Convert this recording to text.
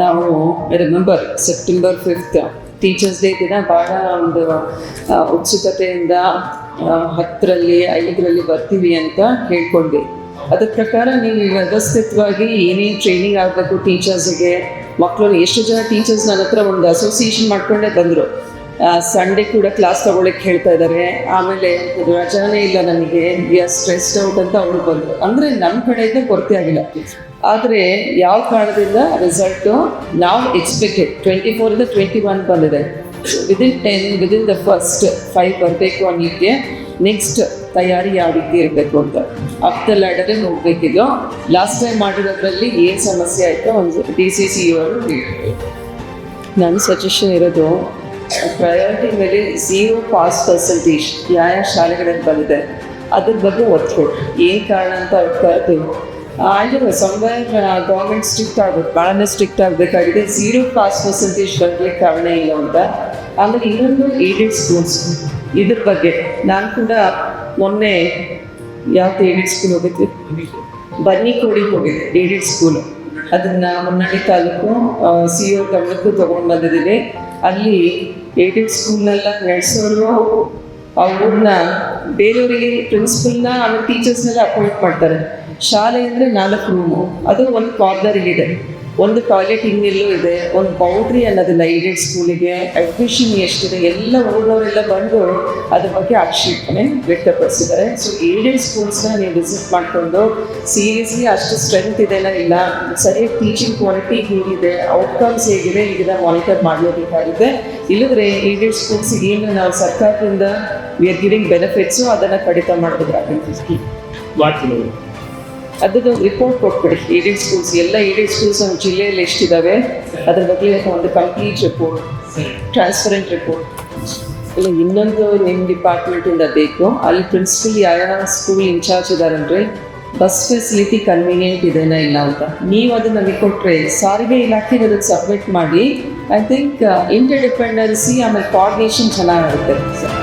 ನಾವು remember September fifth teachers day ದಿನ ಭಾಳ ಒಂದು ಉತ್ಸುಕತೆಯಿಂದ ಹತ್ತರಲ್ಲಿ, ಐದರಲ್ಲಿ ಬರ್ತೀವಿ ಅಂತ ಹೇಳ್ಕೊಂಡ್ವಿ ಅದ್ರ ಪ್ರಕಾರ ನೀವು ವ್ಯವಸ್ಥಿತವಾಗಿ ಏನೇನು ಟ್ರೈನಿಂಗ್ ಆಗಬೇಕು ಟೀಚರ್ಸಿಗೆ ಮಕ್ಕಳು ಎಷ್ಟು ಜನ ಟೀಚರ್ಸ್ ನನ್ನ ಹತ್ರ ಒಂದು ಅಸೋಸಿಯೇಷನ್ ಮಾಡ್ಕೊಂಡೇ ಬಂದರು. ಸಂಡೇ ಕೂಡ ಕ್ಲಾಸ್ ತಗೊಳ್ಳಿಕ್ಕೆ ಹೇಳ್ತಾ ಇದ್ದಾರೆ ಆಮೇಲೆ ರಜಾನೇ ಇಲ್ಲ ನನಗೆ ಆರ್ ಸ್ಟ್ರೆಸ್ಡ್ ಔಟ್ ಅಂತ ಅವ್ರು ಬಂದರು. ಅಂದರೆ ನಮ್ಮ ಕಡೆಯಿಂದ ಕೊರತೆ ಆಗಿಲ್ಲ. ಆದರೆ ಯಾವ ಕಾರಣದಿಂದ ರಿಸಲ್ಟು ನಾವು ಎಕ್ಸ್ಪೆಕ್ಟೆಡ್ ಟ್ವೆಂಟಿ ಫೋರಿಂದ ಟ್ವೆಂಟಿ ಒನ್ ಬಂದಿದೆ. Within ten within the first five ಬರಬೇಕು ಅನ್ನೋಕ್ಕೆ ನೆಕ್ಸ್ಟ್ ತಯಾರಿ ಯಾವ ರೀತಿ ಇರಬೇಕು ಅಂತ. ಅಪ್ತ ದ ಲ್ಯಾಡರೇ ಹೋಗ್ಬೇಕಿದ್ದು ಲಾಸ್ಟ್ ಟೈಮ್ ಮಾಡಿರೋದ್ರಲ್ಲಿ ಏನು ಸಮಸ್ಯೆ ಆಯಿತು ಒಂದು ಡಿ ಸಿ ಸಿ ಅವರು ನನ್ನ ಸಜೆಷನ್ ಇರೋದು ಪ್ರಯಾರಿಟಿ ಮೇಲೆ ಝೀರೋ ಪಾಸ್ ಪರ್ಸೆಂಟೇಜ್ ಯಾವ ಶಾಲೆಗಳಲ್ಲಿ ಬಂದಿದೆ. ಅದ್ರ ಬಗ್ಗೆ ಒತ್ತು ಏನು ಕಾರಣ ಅಂತ ಕರೆದು ಆಯ್ತು ಸಮ್ವೇರ್ ಗೌರ್ಮೆಂಟ್ ಸ್ಟ್ರಿಕ್ಟ್ ಆಗಬೇಕು. ಭಾಳನೇ ಸ್ಟ್ರಿಕ್ಟ್ ಆಗಬೇಕಾಗಿದೆ. ಝೀರೋ ಪಾಸ್ ಪರ್ಸೆಂಟೇಜ್ ಬರಲಿಕ್ಕೆ ಕಾರಣ ಇಲ್ಲ ಅಂತ. ಆಮೇಲೆ ಇನ್ನೊಂದು ಏಡೆಡ್ ಸ್ಕೂಲ್ಸ್ ಇದ್ರ ಬಗ್ಗೆ. ನಾನು ಕೂಡ ಮೊನ್ನೆ ಯಾವ್ದು ಏಡೆಡ್ ಸ್ಕೂಲ್ ಹೋಗಿದ್ವಿ? ಬನ್ನಿಕೋಡಿ ಹೋಗಿದ್ದೆ ಏಡೆಡ್ ಸ್ಕೂಲು ಅದನ್ನು ಹೊನ್ನಾಳಿ ತಾಲೂಕು ಸಿ ಒ ಗಮನಕ್ಕೂ ತೊಗೊಂಡು ಬಂದಿದ್ದೀನಿ. ಅಲ್ಲಿ ಏಡೆಡ್ ಸ್ಕೂಲ್ನೆಲ್ಲ ನಡೆಸೋರು ಅವ್ರನ್ನ ಬೇರೆಯವರಿಗೆ ಪ್ರಿನ್ಸಿಪಲ್ನ ಆಮೇಲೆ ಟೀಚರ್ಸ್ನೆಲ್ಲ ಅಪಾಯಿಂಟ್ ಮಾಡ್ತಾರೆ. ಶಾಲೆ ಅಂದರೆ ನಾಲ್ಕು ರೂಮು ಅದು ಒಂದು ಕಾರ್ನರ್ಗಿದೆ ಒಂದು ಟಾಯ್ಲೆಟ್ ಇನ್ನೆಲ್ಲೂ ಇದೆ, ಒಂದು ಬೌಂಡ್ರಿ ಅನ್ನೋದಿಲ್ಲ ಏಡೆಡ್ ಸ್ಕೂಲಿಗೆ ಅಡ್ಮಿಷನ್ ಎಷ್ಟಿದೆ, ಎಲ್ಲ ಊರಿನವರೆಲ್ಲ ಬಂದು ಅದ್ರ ಬಗ್ಗೆ ಆಕ್ಷೇಪಣೆ ವ್ಯಕ್ತಪಡಿಸಿದ್ದಾರೆ. ಸೊ ಏಡೆಡ್ ಸ್ಕೂಲ್ಸ್ನ ನೀವು ವಿಸಿಟ್ ಮಾಡಿಕೊಂಡು ಸೀರಿಯಸ್ಲಿ ಅಷ್ಟು ಸ್ಟ್ರೆಂತ್ ಇದೆಲ್ಲ ಇಲ್ಲ, ಸರಿಯಾಗಿ ಟೀಚಿಂಗ್ ಕ್ವಾಲಿಟಿ ಹೇಗಿದೆ ಔಟ್ಕಮ್ಸ್ ಹೇಗಿದೆ ಇದನ್ನ ಮಾನಿಟರ್ ಮಾಡಲೇಬೇಕಾಗಿದೆ ಇಲ್ಲದ್ರೆ ಏಡೆಡ್ ಸ್ಕೂಲ್ಸ್ ಏನು ನಾವು ಸರ್ಕಾರದಿಂದ ವಿ ಆರ್ ಗಿವಿಂಗ್ ಬೆನಿಫಿಟ್ಸು ಅದನ್ನು ಕಡಿತ ಮಾಡಬೇಕಾಗುತ್ತೆ. ಒಂದು ರಿಪೋರ್ಟ್ ಕೊಟ್ಬಿಡಿ. ಏಡೆಡ್ ಸ್ಕೂಲ್ಸ್ ಎಲ್ಲ ಏಡೆಡ್ ಸ್ಕೂಲ್ಸ್ ನಮ್ಮ ಜಿಲ್ಲೆಯಲ್ಲಿ ಎಷ್ಟಿದ್ದಾವೆ ಅದ್ರ ಬಗ್ಗೆ ಒಂದು ಕಂಪ್ಲೀಟ್ ರಿಪೋರ್ಟ್ ಟ್ರಾನ್ಸ್ಪರೆಂಟ್ ರಿಪೋರ್ಟ್ ಇಲ್ಲ ಇನ್ನೊಂದು ನಿಮ್ಮ ಡಿಪಾರ್ಟ್ಮೆಂಟಿಂದ ಬೇಕು. ಅಲ್ಲಿ ಪ್ರಿನ್ಸಿಪಲ್ ಯಾರ್ಯಾರ ಸ್ಕೂಲ್ ಇನ್ಚಾರ್ಜ್ ಇದಾರಂದ್ರೆ ಬಸ್ ಫೆಸಿಲಿಟಿ ಕನ್ವೀನಿಯೆಂಟ್ ಇದೆನಾ ಇಲ್ಲ ಅಂತ. ನೀವು ಅದು ನಮಗೆ ಕೊಟ್ಟರೆ ಸಾರಿಗೆ ಇಲಾಖೆಗೆ ಅದಕ್ಕೆ ಸಬ್ಮಿಟ್ ಮಾಡಿ. ಐ ಥಿಂಕ್ ಇಂಟರ್ ಡಿಪೆಂಡೆನ್ಸಿ ಆಮೇಲೆ ಕೋಆರ್ಡಿನೇಷನ್ ಚೆನ್ನಾಗಿರುತ್ತೆ ಸರ್